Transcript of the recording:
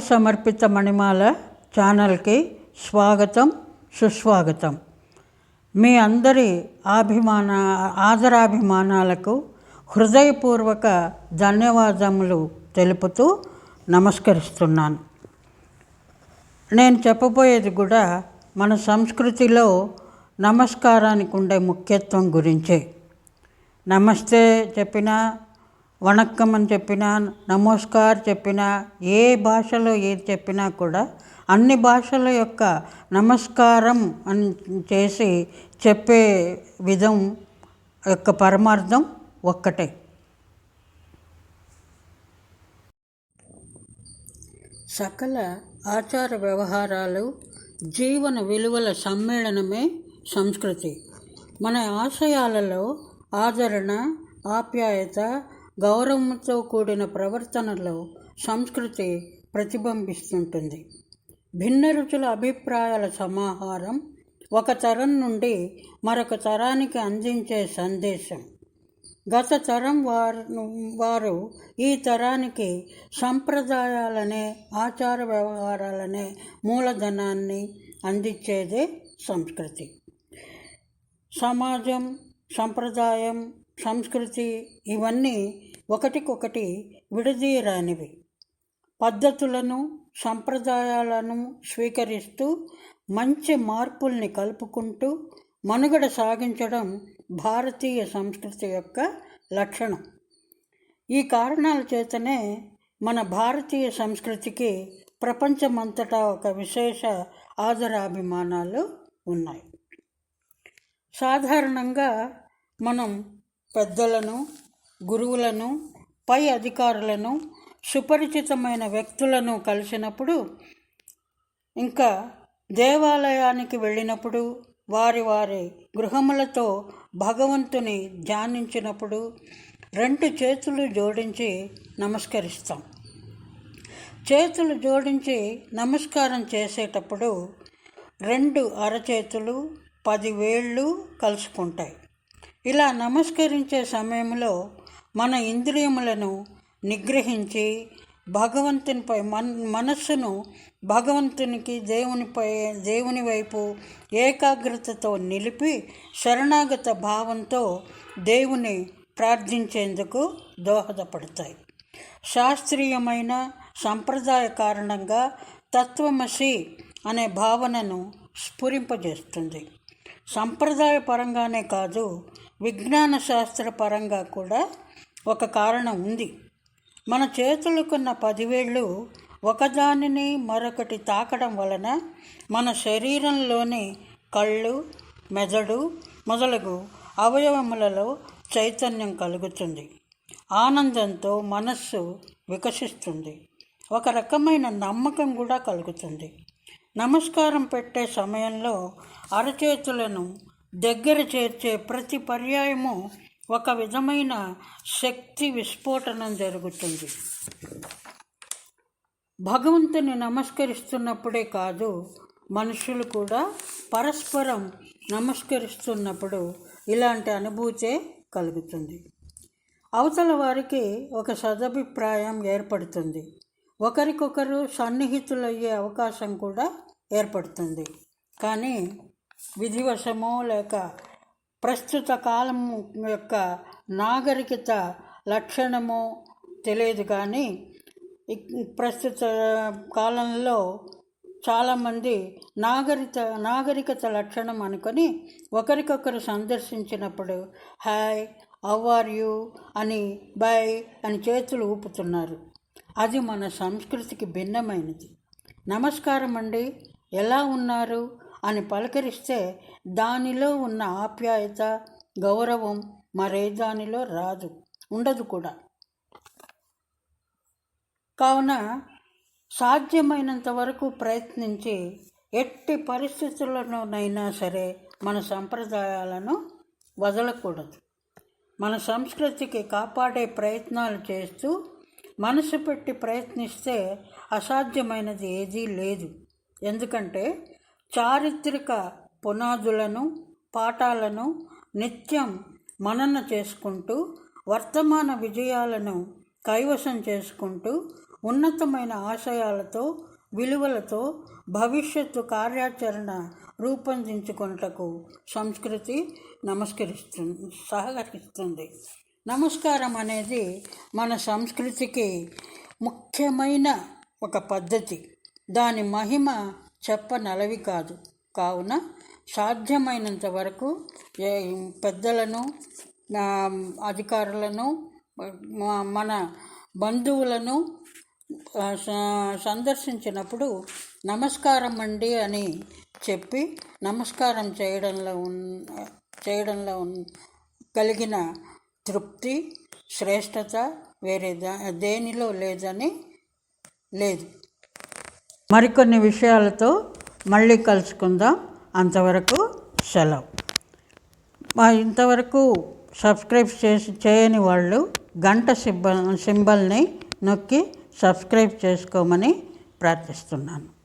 సమర్పిత మణిమాల ఛానల్కి స్వాగతం సుస్వాగతం. మీ అందరి అభిమాన ఆదరాభిమానాలకు హృదయపూర్వక ధన్యవాదములు తెలుపుతూ నమస్కరిస్తున్నాను. నేను చెప్పబోయేది కూడా మన సంస్కృతిలో నమస్కారానికి ఉండే ముఖ్యత్వం గురించే. నమస్తే చెప్పినా వణక్కం అని చెప్పినా నమస్కార్ చెప్పినా ఏ భాషలో ఏది చెప్పినా కూడా అన్ని భాషల యొక్క నమస్కారం అని చేసి చెప్పే విధం యొక్క పరమార్థం ఒక్కటే. సకల ఆచార వ్యవహారాలు జీవన విలువల సమ్మేళనమే సంస్కృతి. మన ఆశయాలలో ఆదరణ ఆప్యాయత గౌరవంతో కూడిన ప్రవర్తనలో సంస్కృతి ప్రతిబింబిస్తుంటుంది. భిన్న రుచుల అభిప్రాయాల సమాహారం ఒక తరం నుండి మరొక తరానికి అందించే సందేశం. గత తరం వారు వారు ఈ తరానికి సంప్రదాయాలనే ఆచార వ్యవహారాలనే మూలధనాన్ని అందించేదే సంస్కృతి. సమాజం సంప్రదాయం సంస్కృతి ఇవన్నీ ఒకటికొకటి విడదీయరానివి. పద్ధతులను సంప్రదాయాలను స్వీకరిస్తూ మంచి మార్పుల్ని కలుపుకుంటూ మనుగడ సాగించడం భారతీయ సంస్కృతి యొక్క లక్షణం. ఈ కారణాల చేతనే మన భారతీయ సంస్కృతికి ప్రపంచమంతటా ఒక విశేష ఆదరాభిమానాలు ఉన్నాయి. సాధారణంగా మనం పెద్దలను గురువులను పై అధికారులను సుపరిచితమైన వ్యక్తులను కలిసినప్పుడు ఇంకా దేవాలయానికి వెళ్ళినప్పుడు వారి వారి గృహములతో భగవంతుని ధ్యానించినప్పుడు రెండు చేతులు జోడించి నమస్కరిస్తాం. చేతులు జోడించి నమస్కారం చేసేటప్పుడు రెండు అరచేతులు పది వేళ్ళు కలుసుకుంటాయి. ఇలా నమస్కరించే సమయంలో మన ఇంద్రియములను నిగ్రహించి భగవంతునిపై మన మనస్సును భగవంతునికి దేవునిపై దేవుని వైపు ఏకాగ్రతతో నిలిపి శరణాగత భావంతో దేవుని ప్రార్థించేందుకు దోహదపడతాయి. శాస్త్రీయమైన సంప్రదాయ కారణంగా తత్వమసి అనే భావనను స్ఫురింపజేస్తుంది. సంప్రదాయ పరంగానే కాదు విజ్ఞాన శాస్త్ర పరంగా కూడా ఒక కారణం ఉంది. మన చేతులకున్న పదివేళ్ళు ఒకదానిని మరొకటి తాకడం వలన మన శరీరంలోని కళ్ళు మెదడు మొదలగు అవయవములలో చైతన్యం కలుగుతుంది. ఆనందంతో మనస్సు వికసిస్తుంది. ఒక రకమైన నమ్మకం కూడా కలుగుతుంది. నమస్కారం పెట్టే సమయంలో అరచేతులను దగ్గర చేర్చే ప్రతి పర్యాయము ఒక విధమైన శక్తి విస్ఫోటనం జరుగుతుంది. భగవంతుని నమస్కరిస్తున్నప్పుడే కాదు మనుషులు కూడా పరస్పరం నమస్కరిస్తున్నప్పుడు ఇలాంటి అనుభూతే కలుగుతుంది. అవతల వారికి ఒక సదభిప్రాయం ఏర్పడుతుంది. ఒకరికొకరు సన్నిహితులయ్యే అవకాశం కూడా ఏర్పడుతుంది. కానీ విధివశమో లేక ప్రస్తుత కాలం యొక్క నాగరికత లక్షణమో తెలియదు కానీ ప్రస్తుత కాలంలో చాలామంది నాగరిక నాగరికత లక్షణం అనుకొని ఒకరికొకరు సందర్శించినప్పుడు హాయ్ హవ్ ఆర్ యూ అని బాయ్ అని చేతులు ఊపుతున్నారు. అది మన సంస్కృతికి భిన్నమైనది. నమస్కారం అండి ఎలా ఉన్నారు? అని పలకరిస్తే దానిలో ఉన్న ఆప్యాయత గౌరవం మరే దానిలో రాదు ఉండదు కూడా. కావున సాధ్యమైనంత వరకు ప్రయత్నించి ఎట్టి పరిస్థితుల్లోనైనా సరే మన సంప్రదాయాలను వదలకూడదు. మన సంస్కృతికి కాపాడే ప్రయత్నాలు చేస్తూ మనసు పెట్టి ప్రయత్నిస్తే అసాధ్యమైనది ఏదీ లేదు. ఎందుకంటే చారిత్రక పునాదులను పాఠాలను నిత్యం మనన చేసుకుంటూ వర్తమాన విజయాలను కైవసం చేసుకుంటూ ఉన్నతమైన ఆశయాలతో విలువలతో భవిష్యత్తు కార్యాచరణ రూపొందించుకొనుటకు సంస్కృతి నమస్కరిస్తుంది సహకరిస్తుంది. నమస్కారం అనేది మన సంస్కృతికి ముఖ్యమైన ఒక పద్ధతి. దాని మహిమ చెప్పనలవి కాదు. కావున సాధ్యమైనంత వరకు పెద్దలను అధికారులను మన బంధువులను సందర్శించినప్పుడు నమస్కారం అండి అని చెప్పి నమస్కారం చేయడంలో ఉన్ చేయడంలో ఉన్ కలిగిన తృప్తి శ్రేష్టత వేరే దా దేనిలో లేదని లేదు. మరికొన్ని విషయాలతో మళ్ళీ కలుసుకుందాం. అంతవరకు సెలవు. మా ఇంతవరకు సబ్స్క్రైబ్ చేసి చేయని వాళ్ళు గంట సింబల్ సింబల్ని నొక్కి సబ్స్క్రైబ్ చేసుకోమని ప్రార్థిస్తున్నాను.